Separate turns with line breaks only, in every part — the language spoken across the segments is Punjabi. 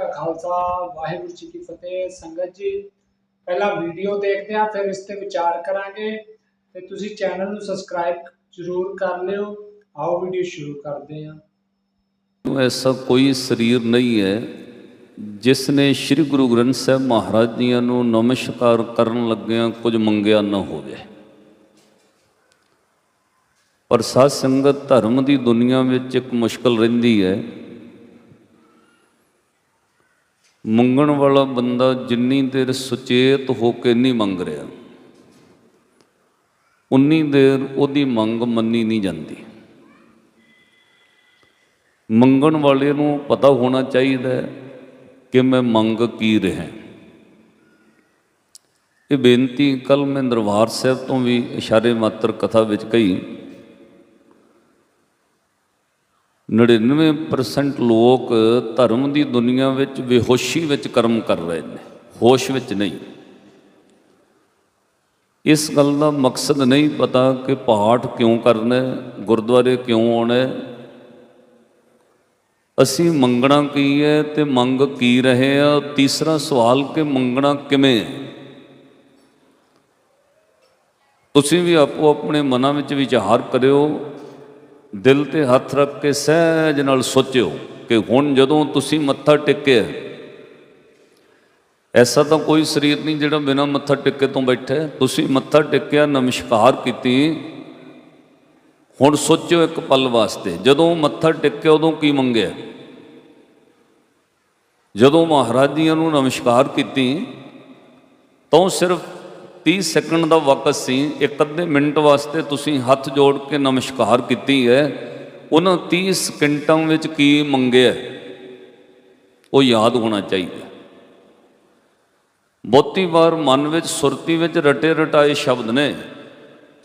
ਕਾ ਖਾਲਸਾ, ਵਾਹਿਗੁਰੂ ਜੀ ਕੀ ਫਤਿਹ, ਸੰਗਤ ਜੀ। ਪਹਿਲਾਂ ਵੀਡੀਓ ਦੇਖਦੇ ਹਾਂ, ਫਿਰ ਇਸ ਤੇ ਵਿਚਾਰ ਕਰਾਂਗੇ। ਤੇ ਤੁਸੀਂ ਚੈਨਲ ਨੂੰ ਸਬਸਕ੍ਰਾਈਬ ਜ਼ਰੂਰ ਕਰ ਲਿਓ। ਆਓ ਵੀਡੀਓ ਸ਼ੁਰੂ ਕਰਦੇ ਹਾਂ।
ਐਸਾ ਕੋਈ ਸਰੀਰ ਨਹੀਂ ਹੈ ਜਿਸ ਨੇ ਸ੍ਰੀ ਗੁਰੂ ਗ੍ਰੰਥ ਸਾਹਿਬ ਮਹਾਰਾਜ ਜੀਆਂ ਨੂੰ ਨਮਸਕਾਰ ਕਰਨ ਲੱਗਿਆਂ ਕੁਝ ਮੰਗਿਆ ਨਾ ਹੋਵੇ। ਪਰ ਸਾਧ ਸੰਗਤ ਧਰਮ ਦੀ ਦੁਨੀਆ ਵਿੱਚ ਇੱਕ ਮੁਸ਼ਕਲ ਰਹਿੰਦੀ ਹੈ ਮੰਗਣ ਵਾਲਾ ਬੰਦਾ ਜਿੰਨੀ ਦੇਰ ਸੁਚੇਤ ਹੋ ਕੇ ਨਹੀਂ ਮੰਗ ਰਿਹਾ, ਉਨੀ ਦੇਰ ਉਹਦੀ ਮੰਗ ਮੰਨੀ ਨਹੀਂ ਜਾਂਦੀ। ਮੰਗਣ ਵਾਲੇ ਨੂੰ ਪਤਾ ਹੋਣਾ ਚਾਹੀਦਾ ਕਿ ਮੈਂ ਮੰਗ ਕੀ ਰਿਹਾ। ਇਹ ਬੇਨਤੀ ਕੱਲ ਮੈਂ ਦਰਬਾਰ ਸਾਹਿਬ ਤੋਂ ਵੀ ਇਸ਼ਾਰੇ ਮਾਤਰ ਕਥਾ ਵਿੱਚ ਕਹੀ। 99% ਲੋਕ ਧਰਮ ਦੀ ਦੁਨੀਆ ਵਿੱਚ ਬੇਹੋਸ਼ੀ ਵਿੱਚ ਕਰਮ ਕਰ ਰਹੇ ਨੇ। ਹੋਸ਼ ਵਿੱਚ ਨਹੀਂ। ਇਸ ਗੱਲ ਦਾ ਮਕਸਦ ਨਹੀਂ ਪਤਾ ਕਿ ਪਾਠ ਕਿਉਂ ਕਰਨਾ ਗੁਰਦੁਆਰੇ ਕਿਉਂ ਆਉਣਾ ਅਸੀਂ ਮੰਗਣਾ ਕੀ ਹੈ ਤੇ ਮੰਗ ਕੀ ਰਹੇ ਆ? ਤੀਸਰਾ ਸਵਾਲ ਕਿ ਮੰਗਣਾ ਕਿਵੇਂ ਹੈ? ਤੁਸੀਂ ਵੀ ਆਪੋ ਆਪਣੇ ਮਨਾਂ ਵਿੱਚ ਵਿਚਾਰ ਕਰਿਓ। ਦਿਲ ਤੇ ਹੱਥ ਰੱਖ ਕੇ ਸਹਿਜ ਨਾਲ ਸੋਚਿਓ ਕਿ ਹੁਣ ਜਦੋਂ ਤੁਸੀਂ ਮੱਥਾ ਟੇਕਿਆ ਐਸਾ ਤਾਂ ਕੋਈ ਸਰੀਰ ਨਹੀਂ ਜਿਹੜਾ ਬਿਨਾਂ ਮੱਥਾ ਟੇਕੇ ਤੋਂ ਬੈਠਾ ਤੁਸੀਂ ਮੱਥਾ ਟੇਕਿਆ, ਨਮਸਕਾਰ ਕੀਤੀ, ਹੁਣ ਸੋਚਿਓ ਇੱਕ ਪਲ ਵਾਸਤੇ, ਜਦੋਂ ਮੱਥਾ ਟੇਕਿਆ ਉਦੋਂ ਕੀ ਮੰਗਿਆ? ਜਦੋਂ ਮਹਾਰਾਜ ਜੀਆਂ ਨੂੰ ਨਮਸਕਾਰ ਕੀਤੀ, ਤਾਂ ਉਹ ਸਿਰਫ 30 ਸੈਕਿੰਡ ਦਾ ਵਕਤ ਸੀ, ਇੱਕ ਅੱਧੇ ਮਿੰਟ ਵਾਸਤੇ ਤੁਸੀਂ ਹੱਥ ਜੋੜ ਕੇ ਨਮਸਕਾਰ ਕੀਤੀ ਹੈ। ਉਹਨਾਂ 30 ਸਕਿੰਟਾਂ ਵਿੱਚ ਕੀ ਮੰਗਿਆ? ਉਹ ਯਾਦ ਹੋਣਾ ਚਾਹੀਦਾ। ਬਹੁਤੀ ਵਾਰ ਮਨ ਵਿੱਚ ਸੁਰਤੀ ਵਿੱਚ ਰਟੇ ਰਟਾਏ ਸ਼ਬਦ ਨੇ।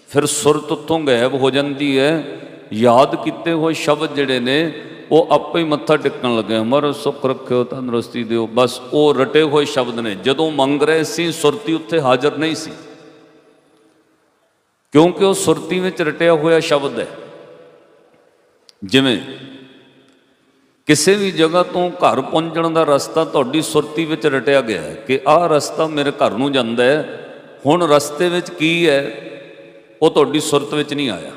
ਫਿਰ ਸੁਰਤ ਉੱਥੋਂ ਗਾਇਬ ਹੋ ਜਾਂਦੀ ਹੈ। ਯਾਦ ਕੀਤੇ ਹੋਏ ਸ਼ਬਦ ਜਿਹੜੇ ਨੇ ਉਹ ਆਪੇ ਹੀ ਮੱਥਾ ਟੇਕਣ ਲੱਗੇ ਮਰ ਸੁੱਖ ਰੱਖਿਓ, ਤੰਦਰੁਸਤੀ ਦਿਓ। ਬਸ ਉਹ ਰਟੇ ਹੋਏ ਸ਼ਬਦ ਨੇ, ਜਦੋਂ ਮੰਗ ਰਹੇ ਸੀ, ਸੁਰਤੀ ਉੱਥੇ ਹਾਜ਼ਰ ਨਹੀਂ ਸੀ। ਕਿਉਂਕਿ ਉਹ ਸੁਰਤੀ ਵਿੱਚ ਰਟਿਆ ਹੋਇਆ ਸ਼ਬਦ ਹੈ। ਜਿਵੇਂ, ਕਿਸੇ ਵੀ ਜਗ੍ਹਾ ਤੋਂ ਘਰ ਪਹੁੰਚਣ ਦਾ ਰਸਤਾ ਤੁਹਾਡੀ ਸੁਰਤੀ ਵਿੱਚ ਰਟਿਆ ਗਿਆ ਹੈ ਕਿ ਆਹ ਰਸਤਾ ਮੇਰੇ ਘਰ ਨੂੰ ਜਾਂਦਾ ਹੈ, ਹੁਣ ਰਸਤੇ ਵਿੱਚ ਕੀ ਹੈ, ਉਹ ਤੁਹਾਡੀ ਸੁਰਤ ਵਿੱਚ ਨਹੀਂ ਆਇਆ।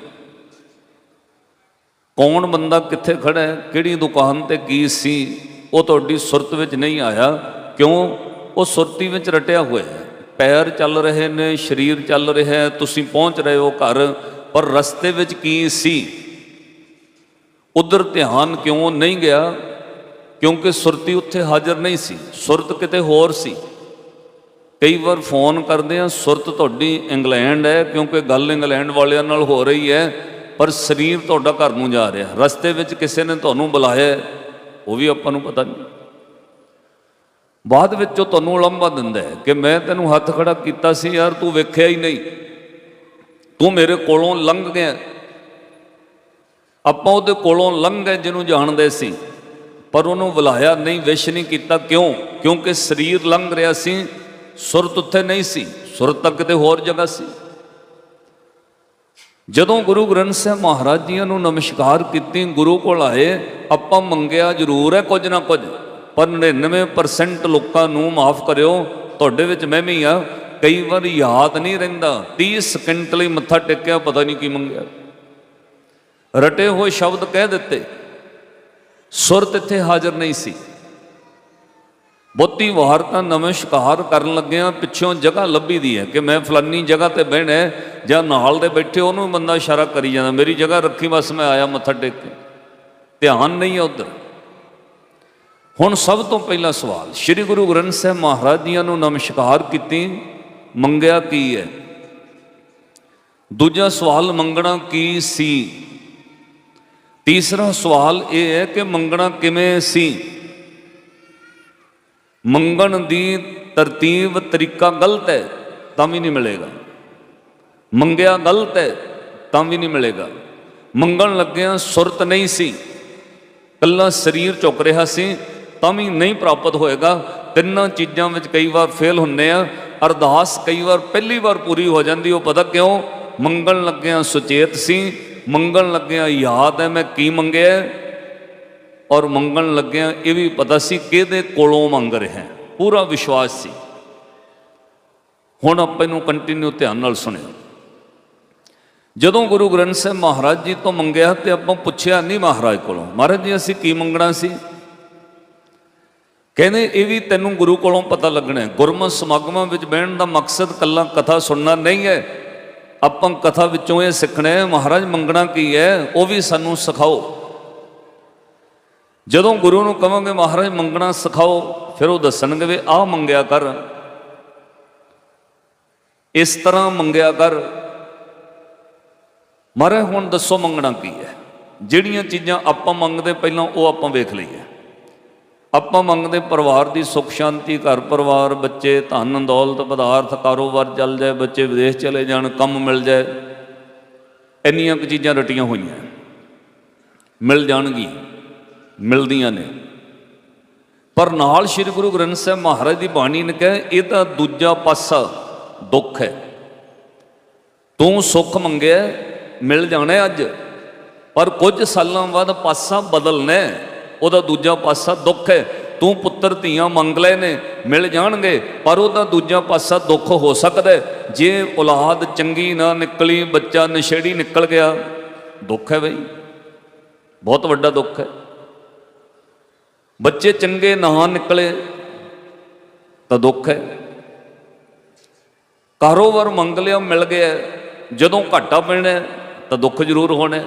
ਕੌਣ ਬੰਦਾ ਕਿੱਥੇ ਖੜਾ ਹੈ, ਕਿਹੜੀ ਦੁਕਾਨ ਤੇ ਕੀ ਸੀ, ਉਹ ਤੁਹਾਡੀ ਸੁਰਤ ਵਿੱਚ ਨਹੀਂ ਆਇਆ। ਕਿਉਂ? ਉਹ ਸੁਰਤੀ ਵਿੱਚ ਰਟਿਆ ਹੋਇਆ ਹੈ। ਪੈਰ ਚੱਲ ਰਹੇ ਨੇ, ਸਰੀਰ ਚੱਲ ਰਿਹਾ ਹੈ, ਤੁਸੀਂ ਪਹੁੰਚ ਰਹੇ ਹੋ ਘਰ, ਪਰ ਰਸਤੇ ਵਿੱਚ ਕੀ ਸੀ? ਉਧਰ ਧਿਆਨ ਕਿਉਂ ਨਹੀਂ ਗਿਆ? ਕਿਉਂਕਿ ਸੁਰਤੀ ਉੱਥੇ ਹਾਜ਼ਰ ਨਹੀਂ ਸੀ, ਸੁਰਤ ਕਿਤੇ ਹੋਰ ਸੀ। ਕਈ ਵਾਰ ਫੋਨ ਕਰਦੇ ਆ ਸੁਰਤ ਤੁਹਾਡੀ ਇੰਗਲੈਂਡ ਹੈ, ਕਿਉਂਕਿ ਗੱਲ ਇੰਗਲੈਂਡ ਵਾਲਿਆਂ ਨਾਲ ਹੋ ਰਹੀ ਹੈ। ਪਰ ਸਰੀਰ ਤੁਹਾਡਾ ਘਰ ਨੂੰ ਜਾ ਰਿਹਾ। ਰਸਤੇ ਵਿੱਚ ਕਿਸੇ ਨੇ ਤੁਹਾਨੂੰ ਬੁਲਾਇਆ, ਉਹ ਵੀ ਆਪਾਂ ਨੂੰ ਪਤਾ ਨਹੀਂ। ਬਾਅਦ ਵਿੱਚ ਉਹ ਤੁਹਾਨੂੰ ਉਲੰਭਾ ਦਿੰਦਾ ਹੈ ਕਿ ਮੈਂ ਤੈਨੂੰ ਹੱਥ ਖੜਾ ਕੀਤਾ ਸੀ, ਯਾਰ ਤੂੰ ਵੇਖਿਆ ਹੀ ਨਹੀਂ। ਤੂੰ ਮੇਰੇ ਕੋਲੋਂ ਲੰਘ ਗਿਆ। ਆਪਾਂ ਉਹਦੇ ਕੋਲੋਂ ਲੰਘ ਗਏ ਜਿਹਨੂੰ ਜਾਣਦੇ ਸੀ, ਪਰ ਉਹਨੂੰ ਬੁਲਾਇਆ ਨਹੀਂ, ਵਿਸ਼ ਨਹੀਂ ਕੀਤਾ। ਕਿਉਂ? ਕਿਉਂਕਿ ਸਰੀਰ ਲੰਘ ਰਿਹਾ ਸੀ, ਸੁਰਤ ਉੱਥੇ ਨਹੀਂ ਸੀ, ਸੁਰਤ ਤਾਂ ਕਿਤੇ ਹੋਰ ਜਗ੍ਹਾ ਸੀ। ਜਦੋਂ ਗੁਰੂ ਗ੍ਰੰਥ ਸਾਹਿਬ ਮਹਾਰਾਜ ਜੀਆਂ ਨੂੰ ਨਮਸਕਾਰ ਕੀਤੀ, ਗੁਰੂ ਕੋਲ ਆਏ, ਆਪਾਂ ਮੰਗਿਆ ਜ਼ਰੂਰ ਹੈ ਕੁਝ ਨਾ ਕੁਝ, ਪਰ 99% ਲੋਕਾਂ ਨੂੰ ਮਾਫ ਕਰਿਓ, ਤੁਹਾਡੇ ਵਿੱਚ ਮੈਂ ਵੀ ਆ, ਕਈ ਵਾਰ ਯਾਦ ਨਹੀਂ ਰਹਿੰਦਾ 30 ਸਕਿੰਟ ਲਈ ਮੱਥਾ ਟੇਕਿਆ, ਪਤਾ ਨਹੀਂ ਕੀ ਮੰਗਿਆ। ਰਟੇ ਹੋਏ ਸ਼ਬਦ ਕਹਿ ਦਿੱਤੇ, ਸੁਰਤ ਇੱਥੇ ਹਾਜ਼ਰ ਨਹੀਂ ਸੀ। ਬਹੁਤੀ ਵਾਰ ਤਾਂ ਨਮਸਕਾਰ ਕਰਨ ਲੱਗਿਆਂ ਪਿੱਛੋਂ ਜਗ੍ਹਾ ਲੱਭੀ ਦੀ ਹੈ ਕਿ ਮੈਂ ਫਲਾਨੀ ਜਗ੍ਹਾ ਤੇ ਬਹਿਣਾ ਜਾਂ ਨਾਲ ਦੇ ਬੈਠੇ ਉਹਨੂੰ ਬੰਦਾ ਇਸ਼ਾਰਾ ਕਰੀ ਜਾਂਦਾ, ਮੇਰੀ ਜਗ੍ਹਾ ਰੱਖੀ ਬਸ ਮੈਂ ਆਇਆ ਮੱਥਾ ਟੇਕ ਕੇ। ਧਿਆਨ ਨਹੀਂ ਹੈ ਉਧਰ। ਹੁਣ ਸਭ ਤੋਂ ਪਹਿਲਾ ਸਵਾਲ, ਸ੍ਰੀ ਗੁਰੂ ਗ੍ਰੰਥ ਸਾਹਿਬ ਮਹਾਰਾਜ ਜੀਆਂ ਨੂੰ ਨਮਸਕਾਰ ਕੀਤੀ, ਮੰਗਿਆ ਕੀ ਹੈ? ਦੂਜਾ ਸਵਾਲ, ਮੰਗਣਾ ਕੀ ਸੀ? ਤੀਸਰਾ ਸਵਾਲ ਇਹ ਹੈ ਕਿ ਮੰਗਣਾ ਕਿਵੇਂ ਸੀ? ਮੰਗਣ ਦੀ ਤਰਤੀਬ ਤਰੀਕਾ ਗਲਤ ਹੈ, ਤਾਂ ਵੀ ਨਹੀਂ ਮਿਲੇਗਾ। ਮੰਗਿਆ ਗਲਤ ਹੈ, ਤਾਂ ਵੀ ਨਹੀਂ ਮਿਲੇਗਾ। ਮੰਗਣ ਲੱਗਿਆ ਸੁਰਤ ਨਹੀਂ ਸੀ, ਕੱਲਾ ਸਰੀਰ ਝੁਕ ਰਿਹਾ ਸੀ, ਤਾਂ ਵੀ ਨਹੀਂ ਪ੍ਰਾਪਤ ਹੋਏਗਾ। ਤਿੰਨਾਂ ਚੀਜ਼ਾਂ ਵਿੱਚ ਕਈ ਵਾਰ ਫੇਲ ਹੁੰਨੇ ਆ, ਅਰਦਾਸ ਕਈ ਵਾਰ ਪਹਿਲੀ ਵਾਰ ਪੂਰੀ ਹੋ ਜਾਂਦੀ, ਉਹ ਪਤਾ ਕਿਉਂ? ਮੰਗਣ ਲੱਗਿਆ ਸੁਚੇਤ ਸੀ, ਮੰਗਣ ਲੱਗਿਆ ਯਾਦ ਹੈ ਮੈਂ ਕੀ ਮੰਗਿਆ ਔਰ ਮੰਗਣ ਲੱਗਿਆ, ਇਹ ਵੀ ਪਤਾ ਸੀ ਕਿਹਦੇ ਕੋਲੋਂ ਮੰਗ ਰਿਹਾ ਪੂਰਾ ਵਿਸ਼ਵਾਸ ਸੀ। ਹੁਣ ਆਪਾਂ ਇਹਨੂੰ ਕੰਟੀਨਿਊ ਧਿਆਨ ਨਾਲ ਸੁਣਿਓ। ਜਦੋਂ ਗੁਰੂ ਗ੍ਰੰਥ ਸਾਹਿਬ ਮਹਾਰਾਜ ਜੀ ਤੋਂ ਮੰਗਿਆ ਤੇ ਆਪਾਂ ਪੁੱਛਿਆ ਨਹੀਂ ਮਹਾਰਾਜ ਕੋਲੋਂ, ਮਹਾਰਾਜ ਜੀ, ਅਸੀਂ ਕੀ ਮੰਗਣਾ ਸੀ? ਕਹਿੰਦੇ, ਇਹ ਵੀ ਤੈਨੂੰ ਗੁਰੂ ਕੋਲੋਂ ਪਤਾ ਲੱਗਣਾ ਹੈ। ਗੁਰਮਤਿ ਸਮਾਗਮਾਂ ਵਿੱਚ ਬਹਿਣ ਦਾ ਮਕਸਦ ਕੱਲਾ ਕਥਾ ਸੁਣਨਾ ਨਹੀਂ ਹੈ। ਆਪਾਂ ਕਥਾ ਵਿੱਚੋਂ ਇਹ ਸਿੱਖਣਾ ਹੈ, ਮਹਾਰਾਜ ਮੰਗਣਾ ਕੀ ਹੈ, ਉਹ ਵੀ ਸਾਨੂੰ ਸਿਖਾਓ। ਜਦੋਂ ਗੁਰੂ ਨੂੰ ਕਵਾਂਗੇ ਮਹਾਰਾਜ, ਮੰਗਣਾ ਸਿਖਾਓ, ਫਿਰ ਉਹ ਦੱਸਣਗੇ ਵੀ ਆਹ ਮੰਗਿਆ ਕਰ। ਇਸ ਤਰ੍ਹਾਂ ਮੰਗਿਆ ਕਰ। ਮਹਾਰਾਜ ਹੁਣ ਦੱਸੋ ਮੰਗਣਾ ਕੀ ਹੈ? ਜਿਹੜੀਆਂ ਚੀਜ਼ਾਂ ਆਪਾਂ ਮੰਗਦੇ, ਪਹਿਲਾਂ ਉਹ ਆਪਾਂ ਵੇਖ ਲਈਏ। ਆਪਾਂ ਮੰਗਦੇ ਪਰਿਵਾਰ ਦੀ ਸੁੱਖ, ਸ਼ਾਂਤੀ, ਘਰ ਪਰਿਵਾਰ, ਬੱਚੇ, ਧਨ, ਦੌਲਤ, ਪਦਾਰਥ, ਕਾਰੋਬਾਰ ਚੱਲ ਜਾਏ, ਬੱਚੇ ਵਿਦੇਸ਼ ਚਲੇ ਜਾਣ, ਕੰਮ ਮਿਲ ਜਾਏ। ਇੰਨੀਆਂ ਕੁ ਚੀਜ਼ਾਂ ਰਟੀਆਂ ਹੋਈਆਂ। ਮਿਲ ਜਾਣਗੀਆਂ। ਮਿਲਦੀਆਂ ਨੇ। ਪਰ ਨਾਲ ਸ੍ਰੀ ਗੁਰੂ ਗ੍ਰੰਥ ਸਾਹਿਬ ਮਹਾਰਾਜ ਦੀ ਬਾਣੀ ਨੇ ਕਿਹਾ ਇਹ ਤਾਂ ਦੂਜਾ ਪਾਸਾ ਦੁੱਖ ਹੈ। ਤੂੰ ਸੁੱਖ ਮੰਗਿਆ, ਮਿਲ ਜਾਣਾ ਅੱਜ। ਪਰ ਕੁਝ ਸਾਲਾਂ ਬਾਅਦ ਪਾਸਾ ਬਦਲਣਾ ਉਹਦਾ ਦੂਜਾ ਪਾਸਾ ਦੁੱਖ ਹੈ। ਤੂੰ ਪੁੱਤਰ ਧੀਆਂ ਮੰਗ ਲਏ ਨੇ, ਮਿਲ ਜਾਣਗੇ, ਪਰ ਉਹਦਾ ਦੂਜਾ ਪਾਸਾ ਦੁੱਖ ਹੋ ਸਕਦਾ ਜੇ ਔਲਾਦ ਚੰਗੀ ਨਾ ਨਿਕਲੀ, ਬੱਚਾ ਨਸ਼ੇੜੀ ਨਿਕਲ ਗਿਆ, ਦੁੱਖ ਹੈ ਬਈ। ਬਹੁਤ ਵੱਡਾ ਦੁੱਖ ਹੈ। ਬੱਚੇ ਚੰਗੇ ਨਾ ਨਿਕਲੇ ਤਾਂ ਦੁੱਖ ਹੈ। ਕਾਰੋਬਾਰ ਮੰਗ ਲਿਆ, ਮਿਲ ਗਿਆ। ਜਦੋਂ ਘਾਟਾ ਪੈਣਾ, ਤਾਂ ਦੁੱਖ ਜ਼ਰੂਰ ਹੋਣਾ।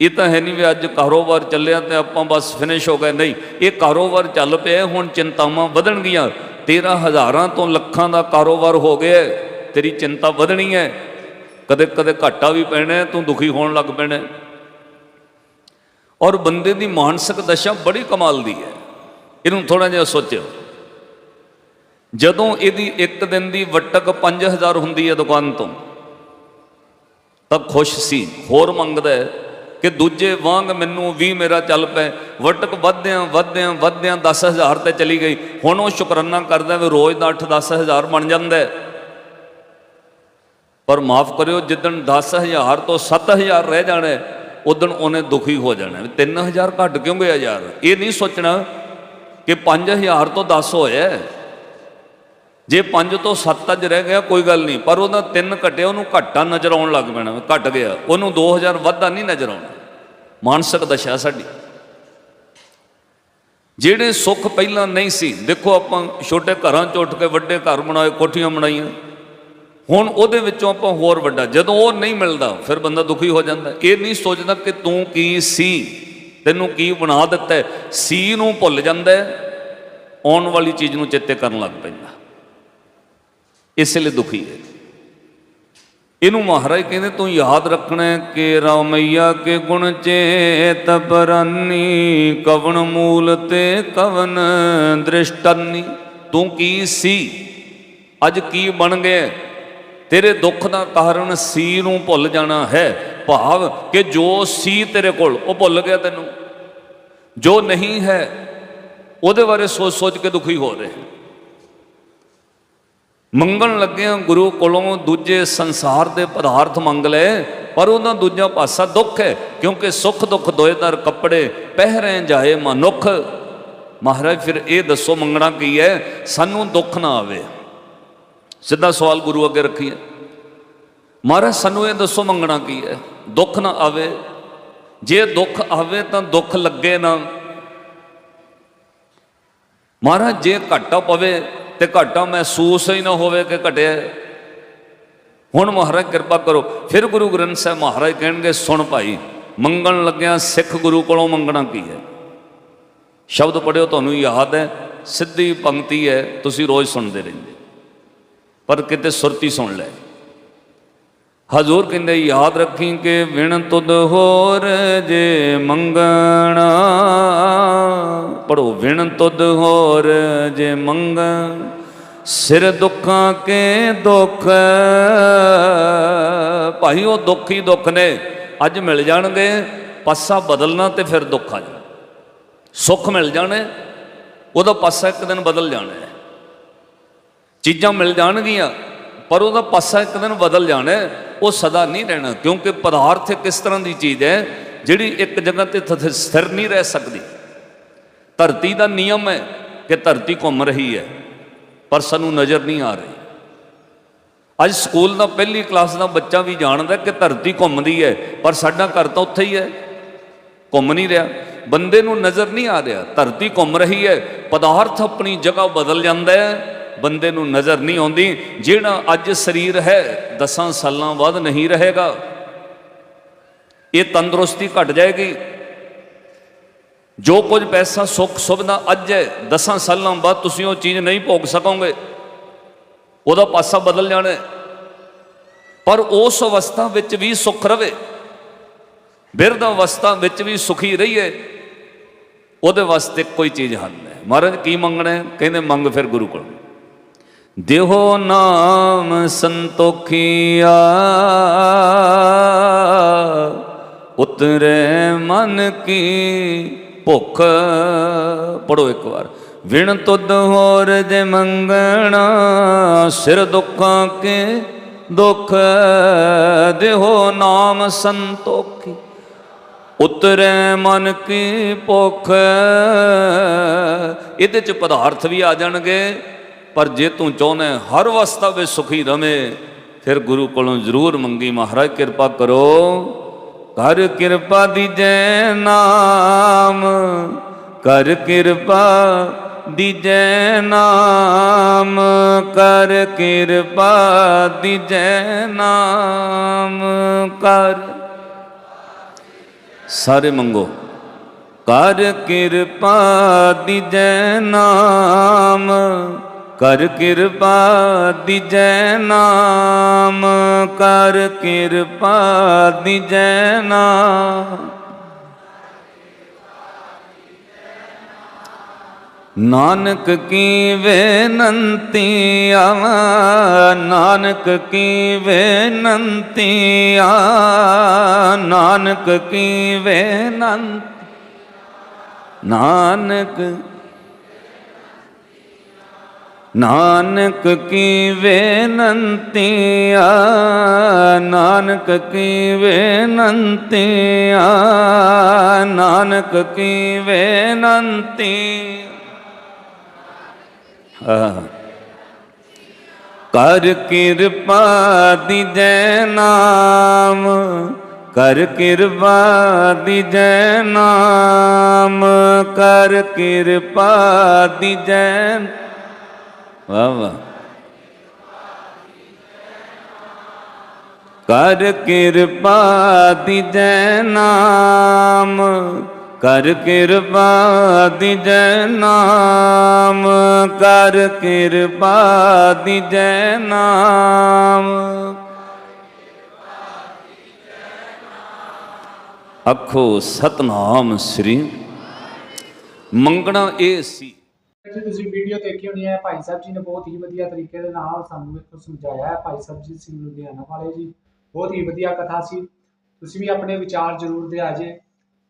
ਇਹ ਤਾਂ ਹੈ ਨਹੀਂ ਵੀ ਅੱਜ ਕਾਰੋਬਾਰ ਚੱਲਿਆ ਤੇ ਆਪਾਂ ਬਸ ਫਿਨਿਸ਼ ਹੋ ਗਏ। ਨਹੀਂ, ਇਹ ਕਾਰੋਬਾਰ ਚੱਲ ਪਿਆ, ਹੁਣ ਚਿੰਤਾਵਾਂ ਵਧਣਗੀਆਂ। ਤੇਰਾ ਹਜ਼ਾਰਾਂ ਤੋਂ ਲੱਖਾਂ ਦਾ ਕਾਰੋਬਾਰ ਹੋ ਗਿਆ ਤੇਰੀ ਚਿੰਤਾ ਵਧਣੀ ਹੈ। ਕਦੇ ਕਦੇ ਘਾਟਾ ਵੀ ਪੈਣਾ ਤੂੰ ਦੁਖੀ ਹੋਣ ਲੱਗ ਪੈਣਾ ਔਰ ਬੰਦੇ ਦੀ ਮਾਨਸਿਕ ਦਸ਼ਾ ਬੜੀ ਕਮਾਲ ਦੀ ਹੈ। ਇਹਨੂੰ ਥੋੜਾ ਜਿਹਾ ਸੋਚਿਓ। ਜਦੋਂ ਇਹਦੀ ਇੱਕ ਦਿਨ ਦੀ ਵਟਕ 5000 ਹੁੰਦੀ ਹੈ ਦੁਕਾਨ ਤੋਂ, ਤਾਂ ਖੁਸ਼ ਸੀ, ਹੋਰ ਮੰਗਦਾ ਹੈ ਕਿ ਦੂਜੇ ਵਾਂਗ ਮੈਨੂੰ ਵੀ ਮੇਰਾ ਚੱਲ ਪਏ। ਵਟਕ ਵਧਦਿਆਂ ਵਧਦਿਆਂ ਵਧਦਿਆਂ 10000 ਤੇ ਚਲੀ ਗਈ। ਹੁਣ ਉਹ ਸ਼ੁਕਰਾਨਾ ਕਰਦਾ ਵੀ ਰੋਜ਼ ਦਾ 8-10000 ਬਣ ਜਾਂਦਾ ਪਰ ਮਾਫ ਕਰਿਓ, ਜਿੱਦਣ 10000 ਤੋਂ 7000 ਰਹਿ ਜਾਣਾ ਉਦੋਂ ਉਹਨੇ ਦੁਖੀ ਹੋ ਜਾਣਾ ਵੀ 3000 ਘੱਟ ਕਿਉਂ ਗਿਆ ਯਾਰ? ਇਹ ਨਹੀਂ ਸੋਚਣਾ ਕਿ 5000 ਤੋਂ 10 ਹੋਇਆ। ਜੇ 5 ਤੋਂ 7 ਅੱਜ ਰਹਿ ਗਿਆ, ਕੋਈ ਗੱਲ ਨਹੀਂ। ਪਰ ਉਹਦਾ 3 ਘਟਿਆ ਉਹਨੂੰ ਘਾਟਾ ਨਜ਼ਰ ਆਉਣ ਲੱਗ ਪੈਣਾ, ਵੀ ਘਟ ਗਿਆ। ਉਹਨੂੰ 2000 ਵਾਧਾ ਨਹੀਂ ਨਜ਼ਰ ਆਉਣਾ। ਮਾਨਸਿਕ ਦਸ਼ਾ ਸਾਡੀ। ਜਿਹੜੇ ਸੁੱਖ ਪਹਿਲਾਂ ਨਹੀਂ ਸੀ, ਦੇਖੋ ਆਪਾਂ ਛੋਟੇ ਘਰਾਂ ਚ ਉੱਠ ਕੇ ਵੱਡੇ ਘਰ ਬਣਾਏ, ਕੋਠੀਆਂ ਬਣਾਈਆਂ। ਹੁਣ ਉਹਦੇ ਵਿੱਚੋਂ ਆਪਾਂ ਹੋਰ ਵੱਡਾ, ਜਦੋਂ ਉਹ ਨਹੀਂ ਮਿਲਦਾ, ਫਿਰ ਬੰਦਾ ਦੁਖੀ ਹੋ ਜਾਂਦਾ। ਇਹ ਨਹੀਂ ਸੋਚਦਾ ਕਿ ਤੂੰ ਕੀ ਸੀ, ਤੈਨੂੰ ਕੀ ਬਣਾ ਦਿੱਤਾ ਸੀ ਨੂੰ ਭੁੱਲ ਜਾਂਦਾ ਆਉਣ ਵਾਲੀ ਚੀਜ਼ ਨੂੰ ਚੇਤੇ ਕਰਨ ਲੱਗ ਪੈਂਦਾ। ਇਸ ਲਈ ਦੁਖੀ ਹੈ। ਇਹਨੂੰ ਮਹਾਰਾਜ ਕਹਿੰਦੇ, ਤੂੰ ਯਾਦ ਰੱਖਣਾ ਹੈ ਕਿ ਰਾਮਈਆ ਕੇ ਗੁਣ ਚੇਤ ਬਰਾਨੀ ਕਵਣ ਮੂਲ ਤੇ ਕਵਨ ਦ੍ਰਿਸ਼ਟਨੀ। ਤੂੰ ਕੀ ਸੀ? ਅੱਜ ਕੀ ਬਣ ਗਿਆ ਤੇਰੇ ਦੁੱਖ ਦਾ ਕਾਰਨ ਸੀ ਨੂੰ ਭੁੱਲ ਜਾਣਾ ਹੈ। ਭਾਵ ਕਿ ਜੋ ਸੀ ਤੇਰੇ ਕੋਲ, ਉਹ ਭੁੱਲ ਗਿਆ ਤੈਨੂੰ। ਜੋ ਨਹੀਂ ਹੈ, ਉਹਦੇ ਬਾਰੇ ਸੋਚ ਸੋਚ ਕੇ ਦੁਖੀ ਹੋ ਰਹੇ। ਮੰਗਣ ਲੱਗਿਆਂ ਗੁਰੂ ਕੋਲੋਂ ਦੂਜੇ ਸੰਸਾਰ ਦੇ ਪਦਾਰਥ ਮੰਗ ਲਏ, ਪਰ ਉਹਦਾ ਦੂਜਾ ਪਾਸਾ ਦੁੱਖ ਹੈ, ਕਿਉਂਕਿ ਸੁੱਖ ਦੁੱਖ ਦੋਇਦਰ ਕੱਪੜੇ ਪਹਿ ਰਹੇ ਜਾਏ ਮਨੁੱਖ। ਮਹਾਰਾਜ, ਫਿਰ ਇਹ ਦੱਸੋ ਮੰਗਣਾ ਕੀ ਹੈ? ਸਾਨੂੰ ਦੁੱਖ ਨਾ ਆਵੇ। ਸਿੱਧਾ ਸਵਾਲ ਗੁਰੂ ਅੱਗੇ ਰੱਖੀਏ। ਮਹਾਰਾਜ, ਸਾਨੂੰ ਇਹ ਦੱਸੋ ਮੰਗਣਾ ਕੀ ਹੈ? ਦੁੱਖ ਨਾ ਆਵੇ। ਜੇ ਦੁੱਖ ਆਵੇ ਤਾਂ ਦੁੱਖ ਲੱਗੇ ਨਾ। ਮਹਾਰਾਜ, ਜੇ ਘਾਟਾ ਪਵੇ ਤੇ ਘਾਟਾ ਮਹਿਸੂਸ ਹੀ ਨਾ ਹੋਵੇ ਕਿ ਘਟਿਆ ਹੁਣ ਮਹਾਰਾਜ, ਕਿਰਪਾ ਕਰੋ। ਫਿਰ ਗੁਰੂ ਗ੍ਰੰਥ ਸਾਹਿਬ ਮਹਾਰਾਜ ਕਹਿਣਗੇ, ਸੁਣ ਭਾਈ, ਮੰਗਣ ਲੱਗਿਆ ਸਿੱਖ ਗੁਰੂ ਕੋਲੋਂ ਮੰਗਣਾ ਕੀ ਹੈ? ਸ਼ਬਦ ਪੜਿਓ ਤੁਹਾਨੂੰ ਯਾਦ ਹੈ, ਸਿੱਧੀ ਪੰਕਤੀ ਹੈ, ਤੁਸੀਂ ਰੋਜ਼ ਸੁਣਦੇ ਰਹਿੰਦੇ। ਪਰ ਕਿਤੇ ਸੁਰਤੀ ਸੁਣ ਲੈ। ਹਜ਼ੂਰ ਕਹਿੰਦੇ, ਯਾਦ ਰੱਖੀ ਕਿ ਵਿਣ ਤੁਧ ਹੋਰ ਜੇ ਮੰਗਣਾ। ਪੜੋ ਵਿਣ ਤੁਧ ਹੋਰ ਜੇ ਮੰਗਣ, ਸਿਰ ਦੁੱਖਾਂ ਕੇ ਦੁੱਖ ਭਾਈ, ਉਹ ਦੁੱਖ ਹੀ ਦੁੱਖ ਨੇ। ਅੱਜ ਮਿਲ ਜਾਣਗੇ, ਪਾਸਾ ਬਦਲਣਾ ਤੇ ਫਿਰ ਦੁੱਖ ਆ ਜਾਣਾ। ਸੁੱਖ ਮਿਲ ਜਾਣੇ, ਉਹਦਾ ਪਾਸਾ ਇੱਕ ਦਿਨ ਬਦਲ ਜਾਣਾ। ਚੀਜ਼ਾਂ ਮਿਲ ਜਾਣਗੀਆਂ, ਪਰ ਉਹਦਾ ਪਾਸਾ ਇੱਕ ਦਿਨ ਬਦਲ ਜਾਣਾ ਉਹ ਸਦਾ ਨਹੀਂ ਰਹਿਣਾ, ਕਿਉਂਕਿ ਪਦਾਰਥ ਇੱਕ ਇਸ ਤਰ੍ਹਾਂ ਦੀ ਚੀਜ਼ ਹੈ, ਜਿਹੜੀ ਇੱਕ ਜਗ੍ਹਾ ਤੇ ਸਥਿਰ ਨਹੀਂ ਰਹਿ ਸਕਦੀ। ਧਰਤੀ ਦਾ ਨਿਯਮ ਹੈ ਕਿ ਧਰਤੀ ਘੁੰਮ ਰਹੀ ਹੈ, ਪਰ ਸਾਨੂੰ ਨਜ਼ਰ ਨਹੀਂ ਆ ਰਹੀ। ਅੱਜ ਸਕੂਲ ਦਾ ਪਹਿਲੀ ਕਲਾਸ ਦਾ ਬੱਚਾ ਵੀ ਜਾਣਦਾ ਕਿ ਧਰਤੀ ਘੁੰਮਦੀ ਹੈ, ਪਰ ਸਾਡਾ ਘਰ ਤਾਂ ਉੱਥੇ ਹੀ ਹੈ, ਘੁੰਮ ਨਹੀਂ ਰਿਹਾ। ਬੰਦੇ ਨੂੰ ਨਜ਼ਰ ਨਹੀਂ ਆ ਰਿਹਾ, ਧਰਤੀ ਘੁੰਮ ਰਹੀ ਹੈ, ਪਦਾਰਥ ਆਪਣੀ ਜਗ੍ਹਾ ਬਦਲ ਜਾਂਦਾ ਹੈ ਬੰਦੇ ਨੂੰ ਨਜ਼ਰ ਨਹੀਂ ਆਉਂਦੀ, ਜਿਹੜਾ ਅੱਜ ਸਰੀਰ ਹੈ 10 ਸਾਲਾਂ ਬਾਅਦ ਨਹੀਂ ਰਹੇਗਾ। ਇਹ ਤੰਦਰੁਸਤੀ ਘਟ ਜਾਏਗੀ। ਜੋ ਕੁਝ ਪੈਸਾ, ਸੁੱਖ, ਸੁਵਿਧਾ ਅੱਜ ਹੈ 10 ਸਾਲਾਂ ਬਾਅਦ ਤੁਸੀਂ ਉਹ ਚੀਜ਼ ਨਹੀਂ ਭੋਗ ਸਕੋਗੇ। ਉਹਦਾ ਪਾਸਾ ਬਦਲ ਜਾਣਾ ਪਰ ਉਸ ਅਵਸਥਾ ਵਿੱਚ ਵੀ ਸੁੱਖ ਰਵੇ। ਬਿਰਧ ਅਵਸਥਾ ਵਿੱਚ ਵੀ ਸੁਖੀ ਰਹੀਏ। ਉਹਦੇ ਵਾਸਤੇ ਕੋਈ ਚੀਜ਼ ਹੱਲ ਹੈ ਮਹਾਰਾਜ, ਕੀ ਮੰਗਣਾ ਕਹਿੰਦੇ, ਮੰਗ ਫਿਰ ਗੁਰੂ ਕੋਲ। ਦੇਹੋ ਨਾਮ ਸੰਤੋਖੀਆ, ਉਤਰੇ ਮਨ ਕੀ ਭੁੱਖ। ਪੜੋ ਇੱਕ ਵਾਰ। ਵਿਣ ਤੁਧ ਹੋਰ ਜੇ ਮੰਗਣਾ, ਸਿਰ ਦੁੱਖਾਂ ਕੇ ਦੁੱਖ। ਦੇਹੋ ਨਾਮ ਸੰਤੋਖੀ, ਉਤਰੇ ਮਨ ਕੀ ਭੁੱਖ। ਇਹਦੇ ਚ ਪਦਾਰਥ ਵੀ ਆ ਜਾਣਗੇ। ਪਰ ਜੇ ਤੂੰ ਚਾਹੁੰਦਾ ਹਰ ਅਵਸਥਾ ਵਿੱਚ ਸੁਖੀ ਰਵੇਂ, ਫਿਰ ਗੁਰੂ ਕੋਲੋਂ ਜ਼ਰੂਰ ਮੰਗੀ। ਮਹਾਰਾਜ, ਕਿਰਪਾ ਕਰੋ। ਕਰ ਕਿਰਪਾ ਦੀਜੈ ਨਾਮ, ਕਰ ਕਿਰਪਾ ਦੀਜੈ ਨਾਮ, ਕਰ ਕਿਰਪਾ ਦੀਜੈ ਨਾਮ, ਕਰ। ਸਾਰੇ ਮੰਗੋ। ਕਰ ਕਿਰਪਾ ਦੀਜੈ ਨਾਮ ਕਰ ਕਿਰਪਾ ਦੀਜੈ ਨਾਮ, ਕਰ ਕਿਰਪਾ ਦੀਜੈ ਨਾਮ। ਨਾਨਕ ਕੀ ਵੇਨੰਤੀ ਆਵਾ, ਨਾਨਕ ਕੀ ਬੇਨੰਤੀ ਆ ਨਾਨਕ ਕੀ ਵੇਨੰਤੀ ਨਾਨਕ ਨਾਨਕ ਕੀ ਬੇਨੰਤੀ ਨਾਨਕ ਕੀ ਬੇਨੰਤੀ ਨਾਨਕ ਕੀ ਬੇਨੰਤੀ ਆਹ। ਕਰ ਕਿਰਪਾ ਦੀਜੈ ਨਾਮ, ਕਰ ਕਿਰਪਾ ਦੀਜੈ ਨਾਮ, ਕਰ ਕਿਰਪਾ ਦੀਜੈ ਵਾਹ ਵਾਹ ਕਰ ਕਿਰਪਾ ਦੀਜੈ ਨਾਮ, ਕਰ ਕਿਰਪਾ ਦੀਜੈ ਨਾਮ, ਕਰ ਕਿਰਪਾ ਦੀਜੈ ਨਾਮ। ਅਖੋ ਸਤਨਾਮ ਸ੍ਰੀ ਮੰਗਣਾ ਇਹ ਸੀ।
ਜੀ ਤੁਸੀਂ ਵੀਡੀਓ ਦੇਖੀ ਹੋਣੀ ਹੈ, ਭਾਈ ਸਾਹਿਬ ਜੀ ਨੇ ਬਹੁਤ ਹੀ ਵਧੀਆ ਤਰੀਕੇ ਦੇ ਨਾਲ ਸਾਨੂੰ ਇੱਥੋਂ ਸਮਝਾਇਆ ਹੈ, ਭਾਈ ਸਰਬਜੀਤ ਸਿੰਘ ਲੁਧਿਆਣਾ ਵਾਲੇ ਜੀ। ਬਹੁਤ ਹੀ ਵਧੀਆ ਕਥਾ ਸੀ। ਤੁਸੀਂ ਵੀ ਆਪਣੇ ਵਿਚਾਰ ਜ਼ਰੂਰ ਦਿਆ ਜੇ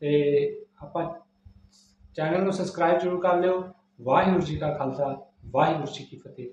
ਤੇ ਆਪਾਂ ਚੈਨਲ ਨੂੰ ਸਬਸਕ੍ਰਾਈਬ ਜ਼ਰੂਰ ਕਰ ਲਿਓ। ਵਾਹਿਗੁਰੂ ਜੀ ਕਾ ਖਾਲਸਾ, ਵਾਹਿਗੁਰੂ ਜੀ ਕੀ ਫਤਿਹ।